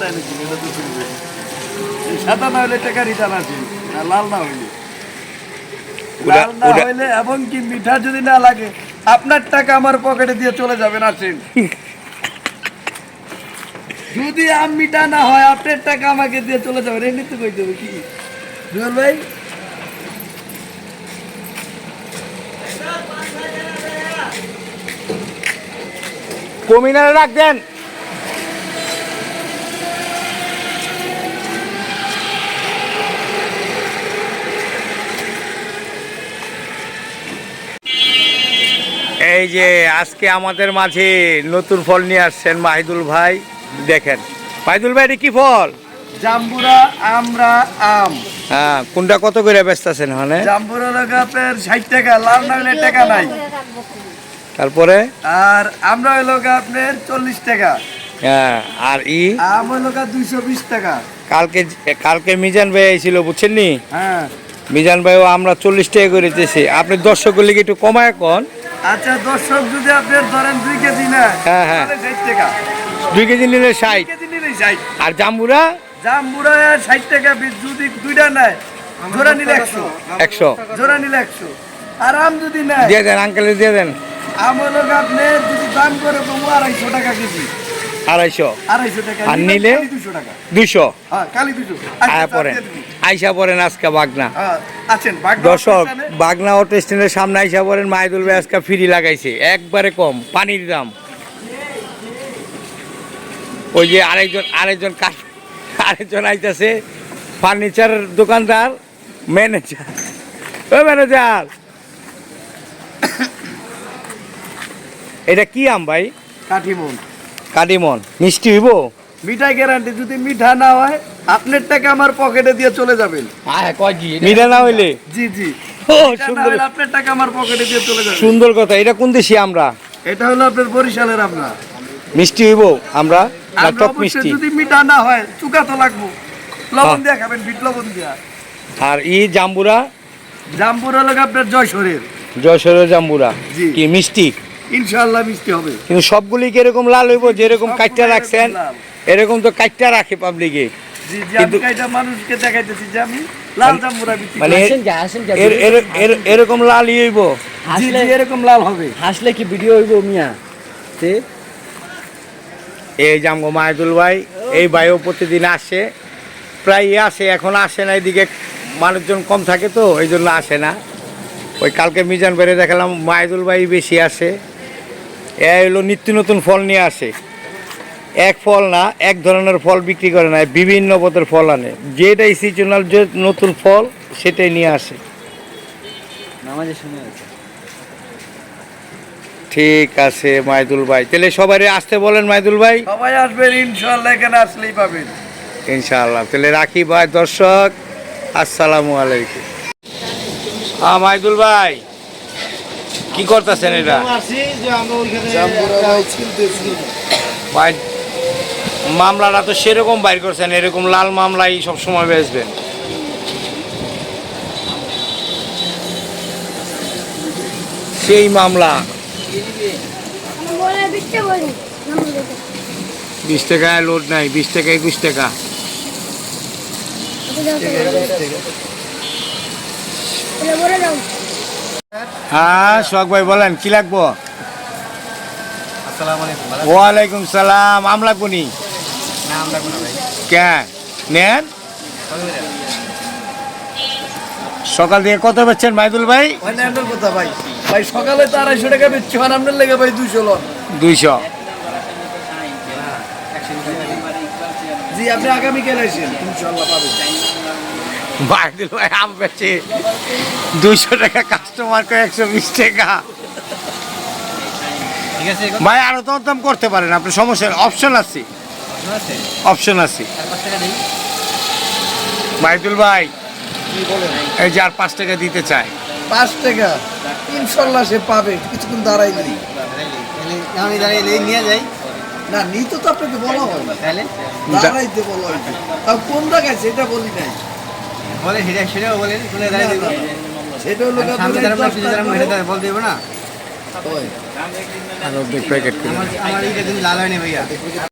দেয় নাকি এটা তো এই সাদা না হলে টাকা রিটার্ন আছে আর লাল না হইলে। লাল না হইলে এবং কি মিঠা যদি না লাগে আপনার টাকা আমার পকেটে দিয়ে চলে যাবেন আসেন যদি আম মিঠা না হয় আপনার টাকা আমাকে দিয়ে চলে যাবেন এমনি তো কই দেবো কি? জুয়েল ভাই? কমিনারে রাখ দেন। এই যে আজকে আমাদের মাঝে নতুন ফল নিয়ে আসছেন মাহিদুল ভাই দেখেন। মাহিদুল ভাই কি ফল? জাম্বুরা আমরা আম। হ্যাঁ কোনটা কত করে ব্যস্ত আছেন জাম্বুরা ষাট টাকা লাল না হলে টাকা নাই। তারপরে? আর আমরা হইল আপনার চল্লিশ টাকা। হ্যাঁ আর ই? আম হইল দুইশো বিশ টাকা। কালকে কালকে মিজান ভাই এসেছিল বুঝছেন নি হ্যাঁ। মিজান ভাইও আমরা চল্লিশ টাকা করে দিতেছি আপনি দর্শকগুলিকে একটু কমায় কন। আচ্ছা দর্শক যদি আপনার ধরেন দুই কেজি না হ্যাঁ, হ্যাঁ। ষাট টাকা। দুই কেজি নিলে ষাট। কেজি নিলে ষাট। আর জাম্বুরা? জাম্বুরা ষাট টাকা যদি দুইটা নেয় জোড়া নিলে একশো। একশো। জোড়া নিলে একশো। আর আম যদি নেয় দিয়ে দেন আঙ্কেলে দিয়ে দেন। আম হইল আপনি যদি দাম করে কমু আড়াইশো টাকা কেজি। আড়াইশো। আর নিলে? দুশো হ্যাঁ দুশো। আয়া পড়েন আইসা পড়েন আজকে বাগনা। হ্যাঁ, দর্শক বাগনা অটো স্ট্যান্ডের সামনে আইসা পড়েন মাহিদুল ভাই আজকে ফ্রি লাগাইছে। একবারে কম পানির দাম। ওই যে আরেকজন আরেকজন কাজ আরেকজন আইতাছে ফার্নিচার দোকানদার ম্যানেজার ও ম্যানেজার এটা কি আম ভাই? কাঠিমন কাটিমন মিষ্টি হইব? মিঠাই গ্যারান্টি যদি মিঠা না হয় আপনার টাকা আমার পকেটে দিয়ে চলে যাবেন। মিঠা না হইলে? জি জি। ও সুন্দর। আপনার টাকা আমার পকেটে দিয়ে চলে যাবে। সুন্দর কথা এটা কোন দেশি আমরা? এটা হলো আপনার বরিশালের আপনার। মিষ্টি হইব আমরা? টক মিষ্টি। যদি মিঠা না হয় চুকা তো লাগবো। লবণ হ্যাঁ। দিয়া খাবেন বিট লবণ দিয়া। আর ই জাম্বুরা? জাম্বুর হলো আপনার জয়সরের। যশোরের জাম্বুরা। কি মিষ্টি? ইনশাআল্লাহ মিষ্টি হবে। কিন্তু সবগুলি কি এরকম লাল হইব? যেরকম সবগুলো রাখছেন এরকম তো কাইটটা রাখে পাবলিকে জি জি আমি কিন্তু- কাইটা মানুষকে দেখাইতেছি যে আমি লাল জাম্বুরা বিক্রি মানে এর- এরকম লালই হইব? এরকম লাল হবে। হাসলে কি ভিডিও হইব মিয়া? এই জামগো মাহিদুল ভাই এই ভাইও প্রতিদিন আসে। প্রায় আসে এখন আসে না এদিকে মানুষজন কম থাকে তো এই জন্য আসে না। ওই কালকে মিজান বেড়ে দেখালাম মাহিদুল ভাই বেশি আসে। এ হলো নিত্য নতুন ফল নিয়ে আসে। এক ফল না এক ধরনের ফল বিক্রি করে না বিভিন্ন পথের ফল আনে। যেটাই সিজনাল যে নতুন ফল সেটাই নিয়ে আসে। ঠিক আছে মাইদুল ভাই। তাহলে সবাই আসতে বলেন মাইদুল ভাই। সবাই আসবেন ইনশাল্লাহ এখানে আসলেই পাবেন। ইনশাআল্লাহ। তাহলে রাখি ভাই দর্শক আসসালামু আলাইকুম। হ্যাঁ মাইদুল ভাই। কি করতেছেন এটা? ভাই মামলাটা তো সেরকম বাইর করছেন এরকম লাল মামলাই সবসময় বেচবেন। সেই মামলা। বিশ টাকায় লোড নাই বিশ টাকা একুশ টাকা। বলে দাও। হ্যাঁ শখ ভাই বলেন কি লাগবো? ওয়ালাইকুম সালাম আম লাগবো কেন নেন। সকাল থেকে কত বেচছেন মাইদুল ভাই? কথা ভাই? ভাই সকালে তো আড়াইশো টাকা বেচছি আর আপনার লেগে ভাই দুইশো লন। দুইশো। জি আপনি আগামীকাল আসেন ইনশাআল্লাহ পাবেন। মাইদুল ভাই আম বেচে দুইশো টাকা কাস্টমার কে একশো বিশ টাকা। ঠিক আছে ভাই আরও তো দাম করতে পারেন আপনি সমস্যা অপশন আছে। অপশন আছে? মাইদুল ভাই এই যে আর পাঁচ টাকা দিতে চায়। পাঁচ টাকা? ইনশাল্লাহ সে পাবে কিছুক্ষণ দাঁড়াই নেই। আমি দাঁড়িয়ে নিয়ে যাই। না নিতে তো আপনাকে বলা হয় তাহলে? দাঁড়াইতে বলা হয়েছে তাও কোন জায়গায় সেটা বলি নাই। বলে সেটা সেটাও বলে শুনে দাঁড়িয়ে দেবো সেটা হলো সামনে যারা পিছিয়ে যারা হেঁটে বল দেবো না। হয়। আমার এইটা কিন্তু লাল হয়নি ভাইয়া।